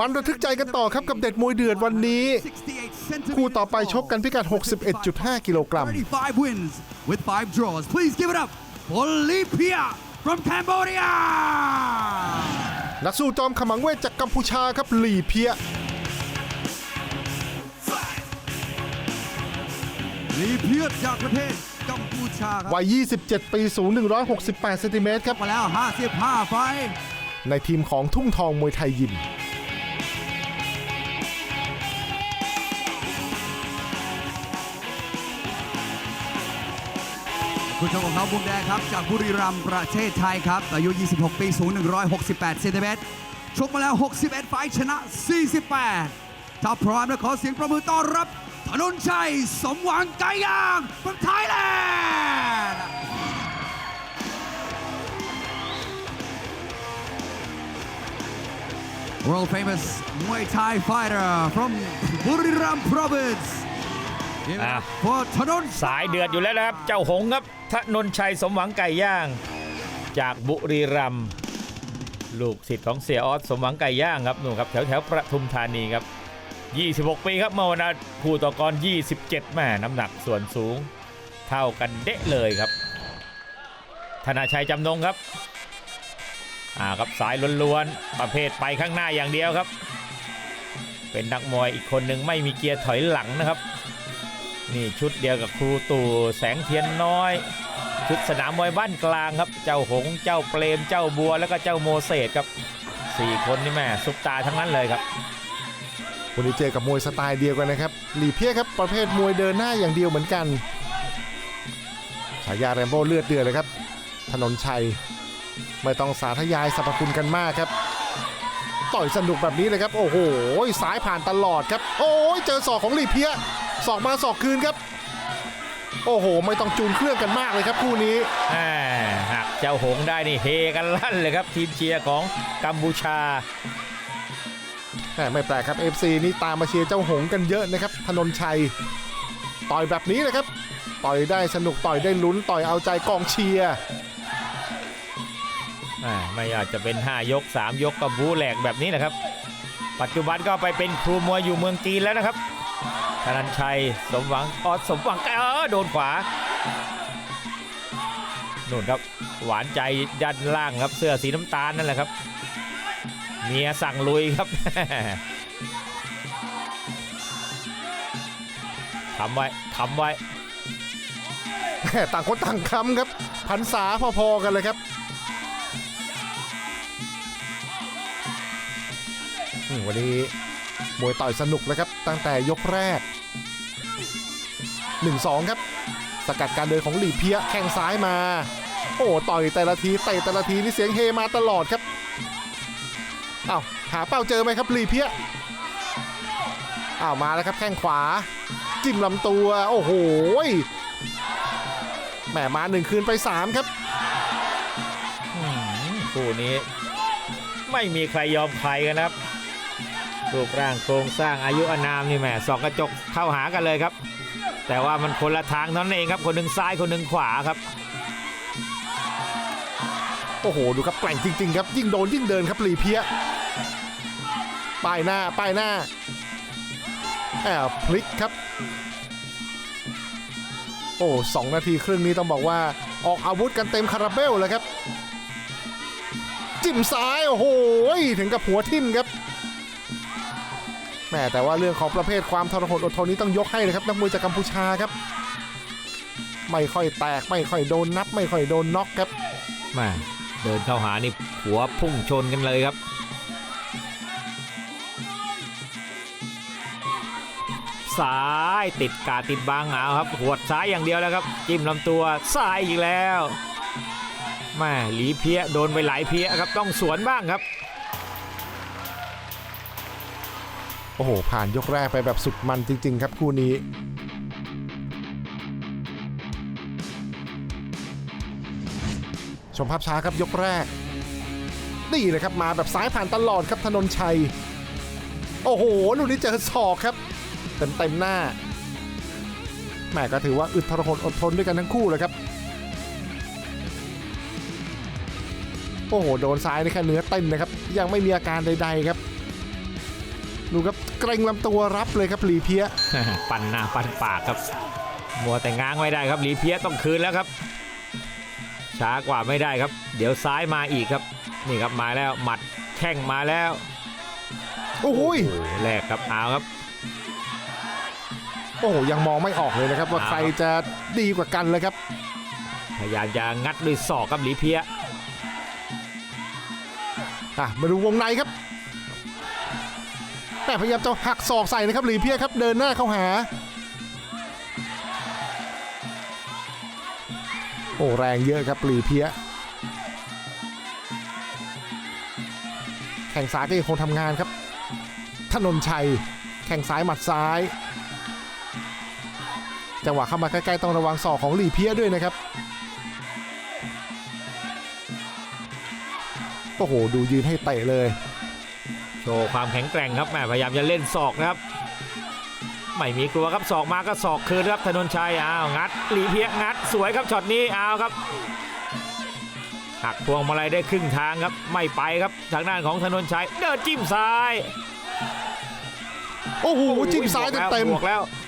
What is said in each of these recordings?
มันระทึกใจกันต่อครับกับเด็ดมวยเดือดวันนี้68คู่ต่อไปชกกันพิกัด 61.5 กิโลกรัม35 wins with 5 draws. Please give it up for Lipia from Cambodia. นักสู้จอมขมังเวทจากกัมพูชาครับหลี่เพีย Lipia จากประเทศกัมพูชาครับวัย 27 ปี สูง 168 เซนติเมตรครับ มาแล้ว 55 ไฟท์ ในทีมของทุ่งทองมวยไทยยิมคุณชมของเขาบุมแดงครับ จากบุรีรัมย์ประเทศไทยครับ อายุ 26 ปีสูง 168เซนติเมตรชกมาแล้ว 61 ไฟท์ชนะ 48 ถ้าพร้อมแล้วขอเสียงประมือต้อนรับธนนชัย สมหวังไก่ย่าง from Thailand World famous Muay Thai fighter from Buriram province Give it up อะ for ธนนสายเดือดอยู่แล้วนะครับ เจ้าหงส์ครับทนนชัยสมหวังไก่ย่าง จากบุรีรัมย์ลูกศิษย์ของเสียออสสมหวังไก่ย่างครับนู่นครับแถวแถวๆประทุมธานีครับ 26 ปีครับเมื่อวันนั้นคู่ต่อกร 27แม่น้ำหนักส่วนสูง เท่ากันเดะเลยครับ ธนาชัยจำนงครับ อ่าครับสายล้วนๆประเภทไปข้างหน้าอย่างเดียวครับ เป็นนักมวยอีกคนหนึ่งไม่มีเกียร์ถอยหลังนะครับ นี่ชุดเดียวกับครูตู่แสงเทียนน้อย ชุดสนามมวยบ้านกลางครับ เจ้าหงส์เจ้าเปรมเจ้าบัวแล้วก็เจ้าโมเสสครับสี่คนนี่แม่ซุปตาทั้งนั้นเลยครับวันนี้เจอกับมวยสไตล์เดียวกันนะครับหลี่เพียครับประเภทมวยเดินหน้าอย่างเดียวเหมือนกันฉายาแรมโบ้เลือดเดือดเลยครับ ถนนชัย ไม่ต้องสาธยายสรรพคุณกันมากครับ ต่อยสนุกแบบนี้เลยครับ โอ้โหสายผ่านตลอดครับ โอ้ยเจอศอกของหลี่เพียศอกมาศอกคืนครับ โอ้โห ไม่ต้องจูนเครื่องกันมากเลยครับคู่นี้แหม่หักเจ้าหงส์ได้นี่เฮกันลั่นเลยครับ ทีมเชียร์ของกัมพูชาแหมไม่แปลกครับ FC นี่ตามมาเชียร์เจ้าหงส์กันเยอะนะครับธนนชัย ต่อยแบบนี้เลยครับ ต่อยได้สนุกต่อยได้ลุ้นต่อยเอาใจกองเชียร์อ่า ไม่อาจจะเป็น 5 ยก 3 ยกกับบูแหลกแบบนี้นะครับ ปัจจุบันก็ไปเป็นครูมวยอยู่เมืองจีนแล้วนะครับธนันชัยสมหวังออสสมหวังเออโดนขวานู่นครับหวานใจด้านล่างครับเสื้อสีน้ำตาลนั่นแหละครับ เมียสั่งลุยครับทำไว้ทำไว้ ต่างคนต่างคำครับพันษาพอๆกันเลยครับ วันนี้มวยต่อยสนุกแล้วครับ ตั้งแต่ยกแรก 1-2 ครับ สกัดการเดินของหลีเพียแข้งซ้ายมา โอ้ต่อยแต่ละทีเตะแต่ละทีนี่เสียงเฮมาตลอดครับอ้าวหาเป้าเจอไหมครับหลีเพียอ้าวมาแล้วครับแข้งขวา จิ้มลำตัว โอ้โหแหมมาหนึ่งคืนไป 3 ครับคู่นี้ไม่มีใครยอมใครกันนะครับ รูปร่างโครงสร้างอายุอนามนี่แหม่สองกระจกเข้าหากันเลยครับ แต่ว่ามันคนละทางนั้นเองครับ คนหนึ่งซ้ายคนหนึ่งขวาครับ โอ้โห ดูครับแกร่งจริง ๆ ครับ ยิ่งโดนยิ่งเดินครับหลีเพียป้ายหน้าป้ายหน้าแอบพลิกครับ โอ้สองนาทีครึ่งนี้ต้องบอกว่าออกอาวุธกันเต็มคาราเบลเลยครับ จิ้มซ้าย โอ้โหถึงกับหัวทิ่มครับ แม่แต่ว่าเรื่องของประเภทความทรหดอดทนนี้ต้องยกให้เลยครับนักมวยจากกัมพูชาครับ ไม่ค่อยแตกไม่ค่อยโดนนับ ไม่ค่อยโดนน็อกครับแม่เดินเข้าหานี่หัวพุ่งชนกันเลยครับซ้ายติดกาติดบางเอาครับ หัวดซ้ายอย่างเดียวแล้วครับ จิ้มลำตัวซ้ายอีกแล้วแม่หลีเพี้ยโดนไปหลายเพี้ยครับต้องสวนบ้างครับ โอ้โห ผ่านยกแรกไปแบบสุดมันจริง ๆ ครับคู่นี้ ชมภาพช้าครับยกแรก นี่เลยครับมาแบบซ้ายผ่านตลอดครับธนนชัย โอ้โห ลูกนี้เจอศอกครับ เต็มเต็มหน้าแหม่ก็ถือว่าอึดทรหดอดทนด้วยกันทั้งคู่เลยครับ โอ้โห โดนซ้ายนี่แค่เนื้อเต้นนะครับ ยังไม่มีอาการใด ๆ ครับ ดูครับเกรงลำตัวรับเลยครับหลีเพียปั่นหน้าปั่นปากครับมัวแต่ง้างไม่ได้ครับหลีเพี้ยต้องคืนแล้วครับ ช้ากว่าไม่ได้ครับ เดี๋ยวซ้ายมาอีกครับ นี่ครับมาแล้วหมัดแข้งมาแล้ว โอ้โหยโอ้โหแรกครับเอาครับ โอ้โหยังมองไม่ออกเลยนะครับ ว่าครับใครจะดีกว่ากันเลยครับ พยายามจะงัดด้วยศอกครับหลีเพี้ยอะมาดูวงในครับ แต่พยายามจะหักศอกใส่นะครับหลีเพียครับเดินหน้าเข้าหา โอ้แรงเยอะครับหลีเพียแข่งซ้ายก็ยังคงทำงานครับถนนชัย แข่งซ้ายหมัดซ้าย จังหวะเข้ามาใกล้ๆต้องระวังศอกของหลีเพียด้วยนะครับโอ้โหดูยืนให้เตะเลย โชว์ความแข็งแกร่งครับแม่พยายามจะเล่นศอกนะครับ ไม่มีกลัวครับศอกมาก็ศอกคืนครับธนนชัยอ้าวงัดหลีเพียงัดสวยครับช็อตนี้อ้าวครับหักพวงมาลัยได้ครึ่งทางครับไม่ไปครับทางด้านของธนนชัยเดินจิ้มซ้ายโอ้โหจิ้มซ้ายบวกแล้วเต็มบวกแล้วๆ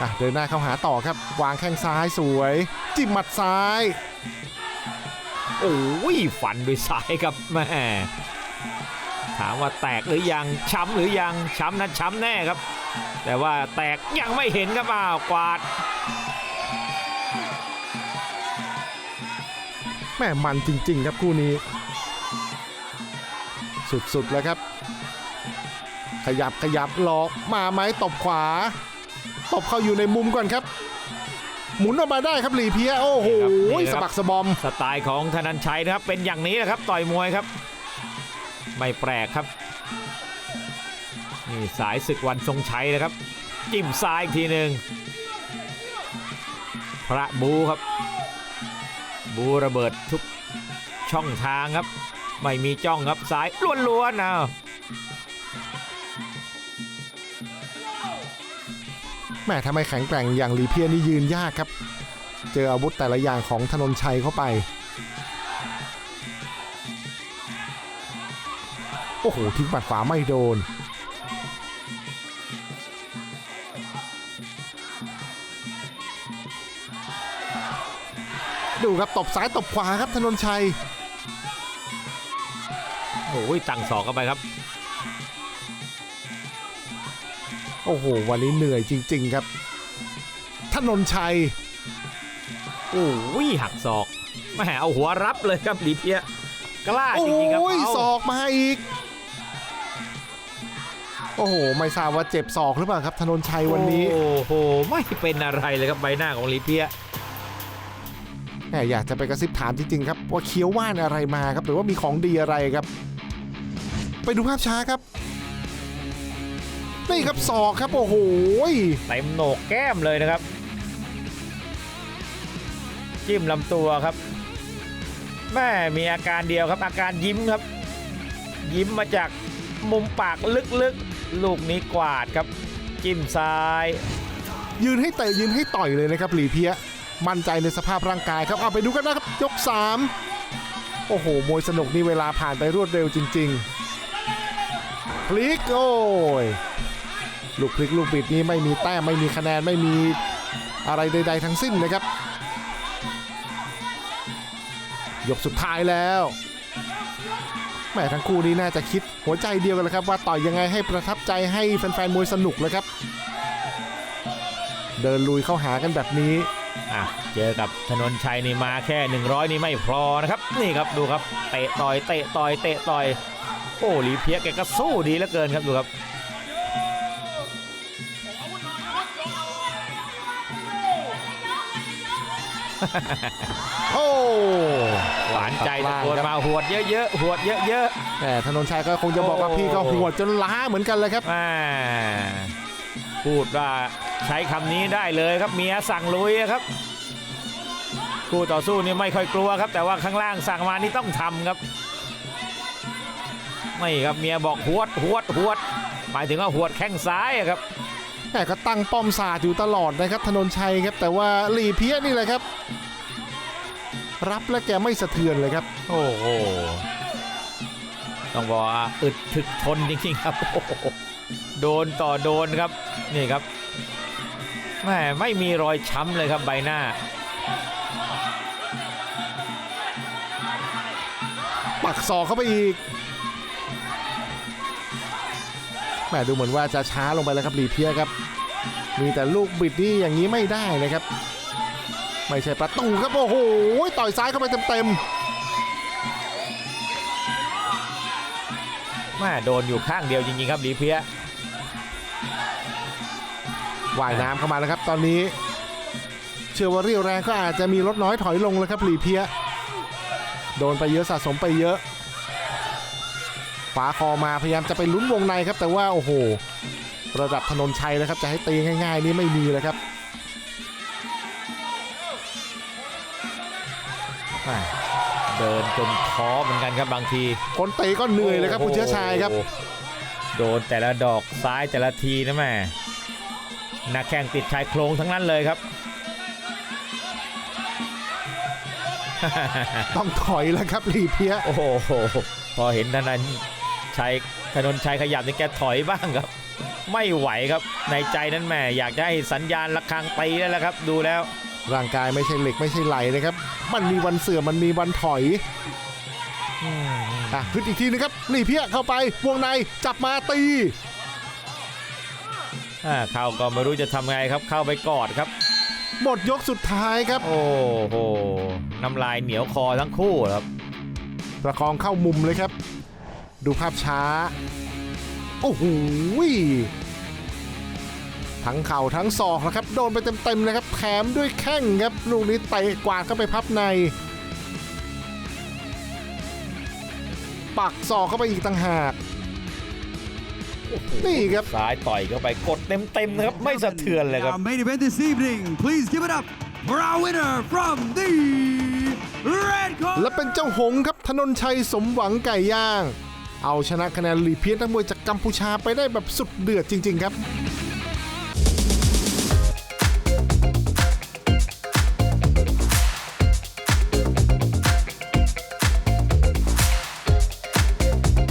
อะเดินหน้าเข้าหาต่อครับ วางแข้งซ้ายสวย จิ้มหมัดซ้าย โอ้ยฟันด้วยซ้ายครับแม่ถามว่าแตกหรือยังช้ำหรือยังช้ำนั้นช้ำแน่ครับ แต่ว่าแตกยังไม่เห็นครับอ้าวกวาดแม่มันจริง ๆ ครับคู่นี้ สุดๆแล้วครับ ขยับขยับหลอกมาไหมตบขวา ตบเข้าอยู่ในมุมก่อนครับ หมุนออกมาได้ครับหลีเพีย โอ้โหนี่ครับสะบักสะบอม สไตล์ของธนันชัยนะครับ เป็นอย่างนี้นะครับ ต่อยมวยครับ ไม่แปลกครับ นี่สายศึกวันทรงชัยนะครับ จิ้มซ้ายอีกทีหนึ่งพระบูครับ บูระเบิดทุกช่องทางครับ ไม่มีจ้องครับซ้ายล้วนๆนะ แม่ทำไมแข็งแกร่งอย่างหลีเพียนี่ยืนยากครับ เจออาวุธแต่ละอย่างของธนนชัยเข้าไป โอ้โหทิ้งหมัดขวาไม่โดน ดูครับตบซ้ายตบขวาครับธนนชัยโอ้ยตั้งศอกเข้าไปครับ โอ้โห วันนี้เหนื่อยจริง ๆ ครับถนนชัย โอ้ยหักศอกแหมเอาหัวรับเลยครับลีเพียกล้าโอ้จริงๆครับยเอาศอกมาอีก โอ้โห ไม่ทราบว่าเจ็บศอกหรือเปล่าครับธนนชัยวันนี้ โอ้โห ไม่เป็นอะไรเลยครับใบหน้าของลีเพียแหมอยากจะไปกระซิบถามจริงๆครับว่าเคี้ยวว่านอะไรมาครับ หรือว่ามีของดีอะไรครับ ไปดูภาพช้าครับ นี่ครับศอกครับ โอ้โหเต็มโหนกแก้มเลยนะครับ จิ้มลำตัวครับแม่มีอาการเดียวครับ อาการยิ้มครับ ยิ้มมาจากมุมปากลึกๆ ลูกนี้กวาดครับ จิ้มซ้าย ยืนให้เตะยืนให้ต่อยเลยนะครับหลีเพียมั่นใจในสภาพร่างกายครับเอาไปดูกันนะครับยก 3 โอ้โห มวยสนุกนี่เวลาผ่านไปรวดเร็วจริง ๆ พลิกโอ้ย ลูกพลิกลูกบิดนี้ไม่มีแต้มไม่มีคะแนนไม่มีอะไรใด ๆ ทั้งสิ้นนะครับ ยกสุดท้ายแล้วแหมทั้งคู่นี้น่าจะคิดหัวใจเดียวกันเลยครับ ว่าต่อยยังไงให้ประทับใจให้แฟนๆมวยสนุกเลยครับ เดินลุยเข้าหากันแบบนี้อะเจอกับถนนชัยนี่มาแค่ 100 นี่ไม่พอนะครับ นี่ครับดูครับเตะต่อยเตะต่อยเตะต่อยโอ้หลีเพียแกก็สู้ดีเหลือเกินครับดูครับ โอ้หวานใจตะโกนมาหวดเยอะๆหวดเยอะแหมถนนชัยก็คงจะบอกว่าโอ้พี่ก็หัวดจนล้าเหมือนกันเลยครับๆอ่าพูดว่าใช้คำนี้ได้เลยครับเมียสั่งลุยครับคู่ต่อสู้นี่ไม่ค่อยกลัวครับ แต่ว่าข้างล่างสั่งมานี่ต้องทำครับไม่ครับเมียบอกหวดหวดหวดหมายถึงว่าหวดแข้งซ้ายอะครับ แหม่ก็ตั้งป้อมศาสตร์อยู่ตลอดนะครับธนนชัยครับ แต่ว่าหลีเพี้ยนี่แหละครับ รับแล้วแกไม่สะเทือนเลยครับ โอ้โหต้องบอกว่าอึดถึกทนจริงๆครับโอ้โหโดนต่อโดนครับนี่ครับแม่ไม่มีรอยช้ำเลยครับใบหน้าปักศอกเข้าไปอีก แหมดูเหมือนว่าจะช้าลงไปแล้วครับหลีเพี้ยครับ มีแต่ลูกบิดนี่อย่างนี้ไม่ได้นะครับ ไม่ใช่ประตูครับโอ้โหต่อยซ้ายเข้าไปเต็มแม่โดนอยู่ข้างเดียวจริงๆครับหลีเพียๆว่ายน้ำเข้ามาแล้วครับตอนนี้ เชื่อว่าเรี่ยวแรงก็อาจจะมีลดน้อยถอยลงแล้วครับหลีเพี้ยโดนไปเยอะสะสมไปเยอะ ฝาคอมาพยายามจะไปลุ้นวงในครับ แต่ว่าโอ้โห ระดับถนนชัยนะครับจะให้ตีง่ายๆ นี่ไม่มีเลยครับแม่เดินจนท้อเหมือนกันครับบางทีคนเตะก็เหนื่อยเลยครับคุณเชื้อชายครับโอ้โหโดนแต่ละดอกซ้ายแต่ละทีนะแม่นักแข่งติดชายโครงทั้งนั้นเลยครับ ต้องถอยแล้วครับหลีเพี้ยโอ้โห พอเห็นธนัน ชัยธนนชัยขยับนี่แกถอยบ้างครับ ไม่ไหวครับในใจนั้นแหม่อยากจะให้สัญญาณระฆังตีแล้วละครับ ดูแล้ว ร่างกายไม่ใช่เหล็กไม่ใช่ไหลนะครับ มันมีวันเสื่อมมันมีวันถอยอืมอะขึ้นอีกทีนึงครับหลีเพี้ยเข้าไปวงในจับมาตีอ่าเข้าก็ไม่รู้จะทำไงครับเข้าไปกอดครับ หมดยกสุดท้ายครับ โอ้โหน้ำลายเหนียวคอทั้งคู่ครับ ประคองเข้ามุมเลยครับ ดูภาพช้า โอ้โหทั้งเข่าทั้งศอกนะครับ โดนไปเต็มๆเลยครับแถมด้วยแข้งครับลูกนี้เตะกวาดเข้าไปพับใน ปักศอกเข้าไปอีกต่างหากนี่ครับซ้ายต่อยเข้าไปกดเต็มๆนะครับ ไม่สะเทือนเลยครับ Our main event this evening please give it up for our winner from the red corner และเป็นเจ้าหงส์ครับธนนชัยสมหวังไก่ย่าง เอาชนะคะแนนลีเพียนนักมวยจากกัมพูชาไปได้แบบสุดเดือดจริง ๆ ครับ